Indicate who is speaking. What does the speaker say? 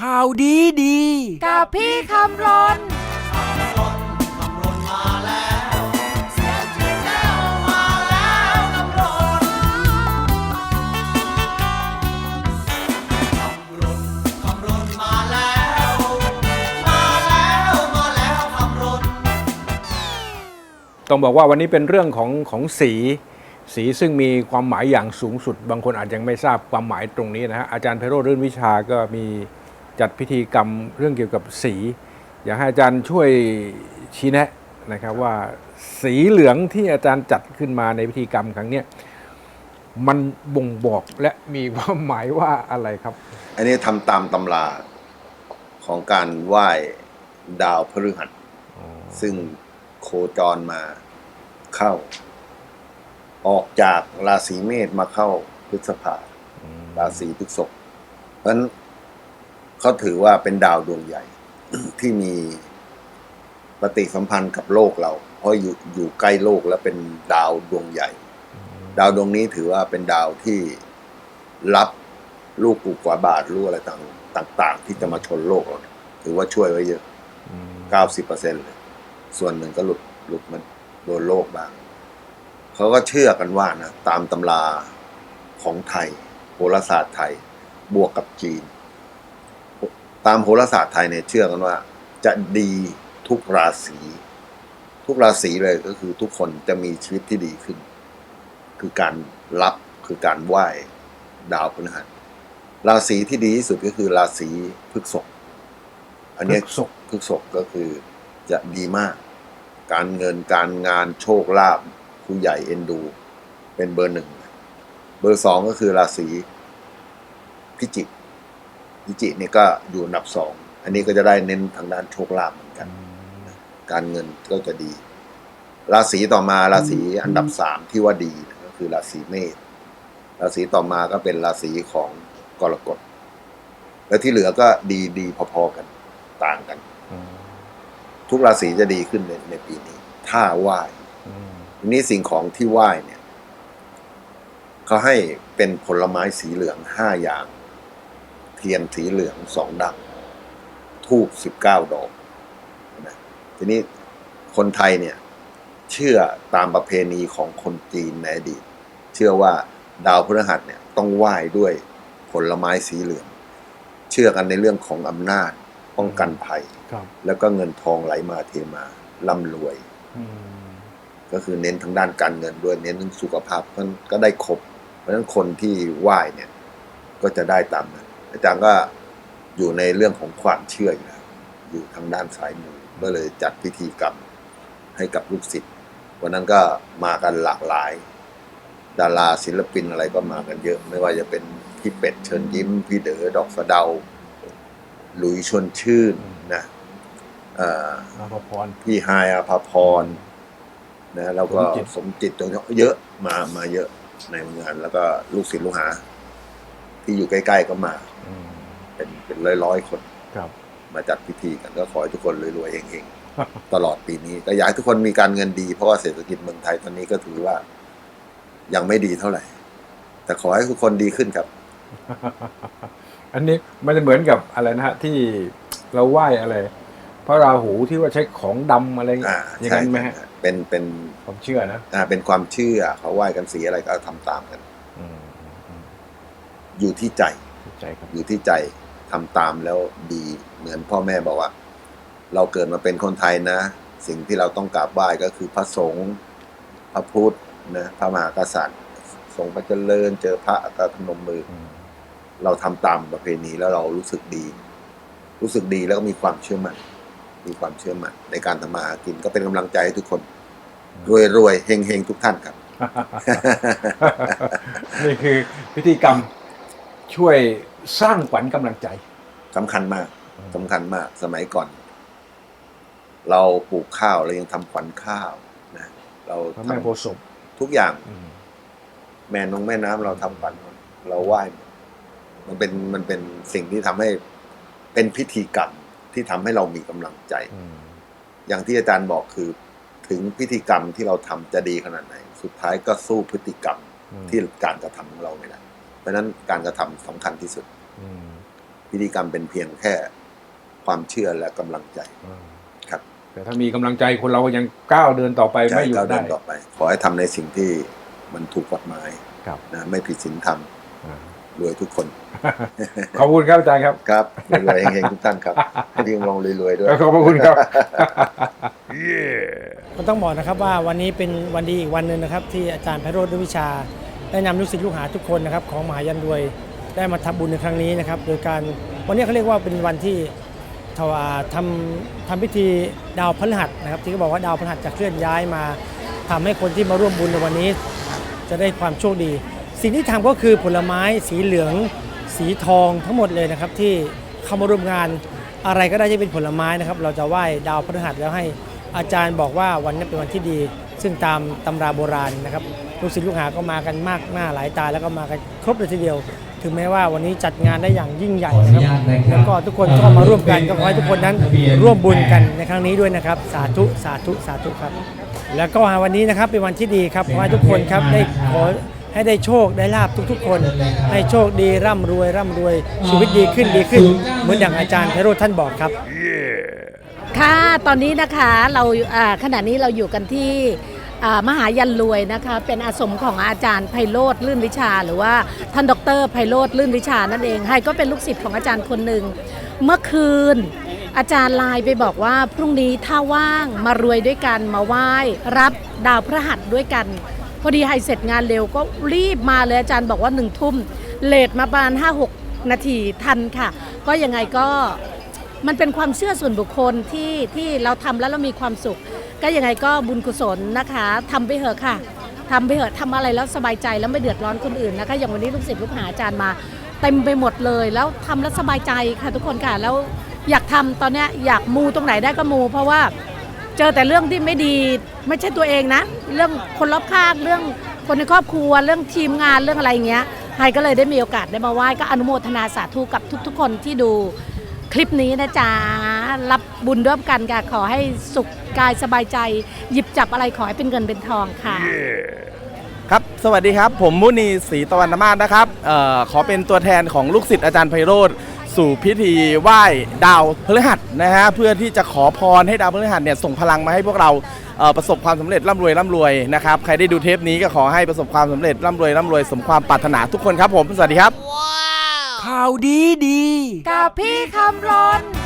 Speaker 1: ข่าวดีดี
Speaker 2: กับพี่คำรน
Speaker 3: ต้องบอกว่าวันนี้เป็นเรื่องของของสี สีซึ่งมีความหมายอย่างสูงสุด บางคนอาจยังไม่ทราบความหมายตรงนี้นะฮะอาจารย์ไพโรจน์รื่นวิชาก็มี จัดพิธีกรรมเรื่องเกี่ยวกับสี อยากให้อาจารย์ช่วยชี้แนะนะครับว่าสีเหลืองที่อาจารย์จัดขึ้นมาในพิธีกรรมครั้งเนี้ยมันบ่งบอกและมีความหมายว่าอะไรครับ
Speaker 4: อันนี้ทำตามตำราของการไหว้ดาวพฤหัส ซึ่งโคจรมาเข้า ออกจากราศีเมษมาเข้าพฤษภาราศีพฤษภเพราะฉะนั้น เขาถือว่าเป็นดาวดวงใหญ่ ที่มีปฏิสัมพันธ์กับโลกเรา เพราะอยู่อยู่ใกล้โลกและเป็นดาวดวงใหญ่ ดาวดวงนี้ถือว่าเป็นดาวที่รับลูกอุกกาบาตลูกอะไรต่างต่าง ๆ ที่จะมาชนโลกเราถือว่าช่วยไว้เยอะเก้าสิบเปอร์เซ็นต์เลย ส่วนหนึ่งก็หลุดหลุดมันโดนโลกบ้าง เขาก็เชื่อกันว่านะตามตำราของไทยโหราศาสตร์ไทยบวกกับจีน ตามโหราศาสตร์ไทยเนี่ยเชื่อกันว่า จะดีทุกราศี ทุกราศีเลยก็คือทุกคนจะมีชีวิตที่ดีขึ้น คือการรับคือการไหว้ดาวพฤหัสราศีที่ดีที่สุดก็คือราศีพฤษภอันเนี้ย
Speaker 3: พฤษภ
Speaker 4: พฤษภก็คือจะดีมาก การเงินการงานโชคลาภผู้ใหญ่เอ็นดู เป็นเบอร์หนึ่ง เบอร์สองก็คือราศีพิจิก พิจิกนี่ก็อยู่อันดับสอง อันนี้ก็จะได้เน้นทางด้านโชคลาภเหมือนกัน การเงินก็จะดี ราศีต่อมาราศีอันดับสามที่ว่าดีก็คือราศีเมษ ราศีต่อมาก็เป็นราศีของกรกฎ แล้วที่เหลือก็ดีดีพอๆกันต่างกัน ทุกราศีจะดีขึ้นในในปีนี้ ถ้าไหว้ทีนี้สิ่งของที่ไหว้เนี่ยเขาให้เป็นผลไม้สีเหลืองห้าอย่าง เทียนสีเหลืองสองดับทูบสิบเก้าดอกนะทีนี้คนไทยเนี่ย เชื่อตามประเพณีของคนจีนในอดีต เชื่อว่าดาวพฤหัสเนี่ยต้องไหว้ด้วยผลไม้สีเหลือง เชื่อกันในเรื่องของอำนาจป้องกันภัย
Speaker 3: ครับ
Speaker 4: แล้วก็เงินทองไหลมาเทมาร่ำรวยก็คือเน้นทางด้านการเงินด้วยเน้นเรื่องสุขภาพมันก็ได้ครบ เพราะฉะนั้นคนที่ไหว้เนี่ย ก็จะได้ตามนั้น อาจารย์ก็อยู่ในเรื่องของความเชื่ออยู่แล้วอยู่ทางด้านสายมูก็เลยจัดพิธีกรรมให้กับลูกศิษย์วันนั้นก็มากันหลากหลาย ดาราศิลปินอะไรก็มากันเยอะ ไม่ว่าจะเป็นพี่เป็ดเชิญยิ้ม พี่เด๋อดอกสะเดาหลุยชวนชื่นนะเอ่อ
Speaker 3: อาภพร
Speaker 4: พี่ไฮายอภาพรนะแล้วก็
Speaker 3: สมจิต
Speaker 4: สมจิตตรงนี้เยอะมามาเยอะในงาน แล้วก็ลูกศิษย์ลูกหา ที่อยู่ใกล้ ๆ ก็มา เป็นเป็นร้อยๆคน
Speaker 3: ครับ
Speaker 4: มาจัดพิธีกันก็ขอให้ทุกคนรวยๆเฮงๆตลอดปีนี้ก็อยากให้ทุกคนมีการเงินดีเพราะว่าเศรษฐกิจเมืองไทยตอนนี้ก็ถือว่า ยังไม่ดีเท่าไหร่ แต่ขอให้ทุกคนดีขึ้นครับ
Speaker 3: อันนี้มันจะเหมือนกับอะไรนะฮะที่เราไหว้อะไรพระราหูที่ว่าใช้ของดำอะไร
Speaker 4: อ่า
Speaker 3: อย่าง
Speaker 4: ใช่
Speaker 3: นั้นไหมฮะ
Speaker 4: ใช่เป็นเป็น
Speaker 3: ผมเชื่อนะ
Speaker 4: อ่าเป็นความเชื่อเขาไหว้กันสีอะไรก็ทำตามกัน
Speaker 3: อืมอืม
Speaker 4: อยู่ที่ใจ
Speaker 3: เข้าใจครับ
Speaker 4: อยู่ที่ใจทำตามแล้วดีเหมือนพ่อแม่บอกว่า เราเกิดมาเป็นคนไทยนะ สิ่งที่เราต้องกราบไหว้ก็คือพระสงฆ์พระพุทธนะพระมหากษัตริย์ทรงพระเจริญ เจอพระก็พนมมือ
Speaker 3: อืม
Speaker 4: เราทำตามประเพณีแล้วเรารู้สึกดี รู้สึกดีแล้วก็มีความเชื่อมั่นมีความเชื่อมั่นในการทำมาหากินก็เป็นกำลังใจให้ทุกคน รวยรวยๆเฮงเฮงๆทุกท่านครับ
Speaker 3: นี่คือพิธีกรรม ช่วยสร้างขวัญกำลังใจ
Speaker 4: สำคัญมากสำคัญมากสมัยก่อน เราปลูกข้าวเรายังทำขวัญข้าวนะเรา
Speaker 3: พระ
Speaker 4: ท
Speaker 3: แม่โพธิ์ศพำ
Speaker 4: ทุกอย่าง
Speaker 3: อืม
Speaker 4: แม่นงแม่น้ำเราทำขวัญหมดเราไหว้หมดมันเป็นมันเป็นสิ่งที่ทำให้เป็นพิธีกรรมที่ทำให้เรามีกำลังใจ
Speaker 3: อืม
Speaker 4: อย่างที่อาจารย์บอกคือถึงพิธีกรรมที่เราทำจะดีขนาดไหน สุดท้ายก็สู้พฤติกรรม
Speaker 3: อืม
Speaker 4: ที่การกระทำของเราไม่ได้ เพราะฉะนั้นการกระทำสำคัญที่สุด
Speaker 3: อืม
Speaker 4: พิธีกรรมเป็นเพียงแค่ความเชื่อและกำลังใจครับ
Speaker 3: แต่ถ้ามีกำลังใจคนเราก็ยังก้าวเดินต่อไป
Speaker 4: ใช่
Speaker 3: ไม่หยุด
Speaker 4: ก้าวเดิ
Speaker 3: ได้
Speaker 4: นต่อไป ขอให้ทำในสิ่งที่มันถูกกฎหมาย
Speaker 3: ครับ
Speaker 4: นะไม่ผิดศีลธรรม
Speaker 3: อ่าร
Speaker 4: วยทุกคน
Speaker 3: ขอบคุณครับอาจารย์ครับ
Speaker 4: ครับรวยๆเฮงๆทุกท่านครับให้ที่ลงรวยๆด้วย
Speaker 3: ขอบพระคุณครับ
Speaker 1: ก็ต้องบอกนะครับว่าวันนี้เป็นวันดีอีกวันหนึ่งนะครับ ที่อาจารย์ไพโรธด้วยวิชา ได้นำลูกศิษย์ลูกหาทุกคนนะครับของมหายันรวยได้มาทำบุญในครั้งนี้นะครับ โดยการวันนี้เขาเรียกว่าเป็นวันที่ทวาทำทำพิธีดาวพฤหัสนะครับ ที่เขาบอกว่าดาวพฤหัสจะเคลื่อนย้ายมาทำให้คนที่มาร่วมบุญในวันนี้ จะได้ความโชคดี สิ่งที่ทำก็คือผลไม้สีเหลือง สีทองทั้งหมดเลยนะครับ ที่เข้ามาร่วมงานอะไรก็ได้ที่เป็นผลไม้นะครับ เราจะไหว้ดาวพฤหัสแล้วให้อาจารย์บอกว่าวันนี้เป็นวันที่ดี ซึ่งตามตำราโบราณนะครับ ลูกศิษย์ลูกหาก็มากันมากหน้าหลายตาแล้วก็มากันครบเลยทีเดียว ถึงแม้ว่าวันนี้จัดงานได้อย่างยิ่งใหญ่นะครับแล้วก็ทุกคนก็มาร่วมกันก็ขอให้ทุกคนนั้นร่วมบุญกันในครั้งนี้ด้วยนะครับ สาธุสาธุสาธุครับ แล้วก็วันนี้นะครับเป็นวันที่ดีครับขอให้ทุกคนครับได้ขอให้ได้โชคได้ลาบทุกๆ คน ให้โชคดีร่ำรวยร่ำรวยชีวิตดีขึ้นดีขึ้น เหมือนอย่างอาจารย์ไพโรธท่านบอกครับ
Speaker 2: ค่ะตอนนี้นะคะเราอ่าขณะนี้เราอยู่กันที่อ่า มหายันรวยนะคะ เป็นอาสมของอาจารย์ไพโรธลื่นวิชา หรือว่าท่านดรไพโรธลื่นวิชานั่นเองให้ก็เป็นลูกศิษย์ของอาจารย์คนหนึ่งเมื่อคืน อาจารย์ไลน์ไปบอกว่าพรุ่งนี้ถ้าว่างมารวยด้วยกันมาไหว้ รับดาวพระหัสด้วยกัน พอดีให้เสร็จงานเร็วก็รีบมาเลยอาจารย์บอกว่าหนึ่งทุ่มเลทมาประมาณห้าหกนาทีทันค่ะ ก็ยังไงก็มันเป็นความเชื่อส่วนบุคคลที่ที่เราทำแล้วเรามีความสุข ก็ยังไงก็บุญกุศลนะคะทำไปเถอะค่ะทำไปเถอะทำอะไรแล้วสบายใจแล้วไม่เดือดร้อนคนอื่นนะคะ อย่างวันนี้ลูกศิษย์ลูกหาอาจารย์มาเต็มไปหมดเลย แล้วทำแล้วสบายใจค่ะทุกคนค่ะแล้วอยากทำตอนนี้อยากมูตรงไหนได้ก็มู เพราะว่าเจอแต่เรื่องที่ไม่ดีไม่ใช่ตัวเองนะ เรื่องคนรอบข้างเรื่องคนในครอบครัวเรื่องทีมงานเรื่องอะไรอย่างเงี้ยไฮก็เลยได้มีโอกาสได้มาไหว้ก็อนุโมทนาสาธุกับทุก ๆ คนที่ดูคลิปนี้นะจ๊ะ รับบุญร่วมกันค่ะขอให้สุขกายสบายใจ หยิบจับอะไรขอให้เป็นเงินเป็นทองค่ะ
Speaker 5: ครับ สวัสดีครับ ผมมุนีศรีตะวันนามาศนะครับเอ่อขอเป็นตัวแทนของลูกศิษย์อาจารย์ไพโรธสู่พิธีไหว้ดาวพฤหัสนะฮะเพื่อที่จะขอพรให้ดาวพฤหัสเนี่ยส่งพลังมาให้พวกเราเอ่อประสบความสำเร็จร่ำรวยร่ำรวยนะครับใครได้ดูเทปนี้ก็ขอให้ประสบความสำเร็จร่ำรวยร่ำรวยสมความปรารถนาทุกคนครับผมสวัสดีครับ
Speaker 6: ข่าวดีดี
Speaker 2: กับพี่คำรน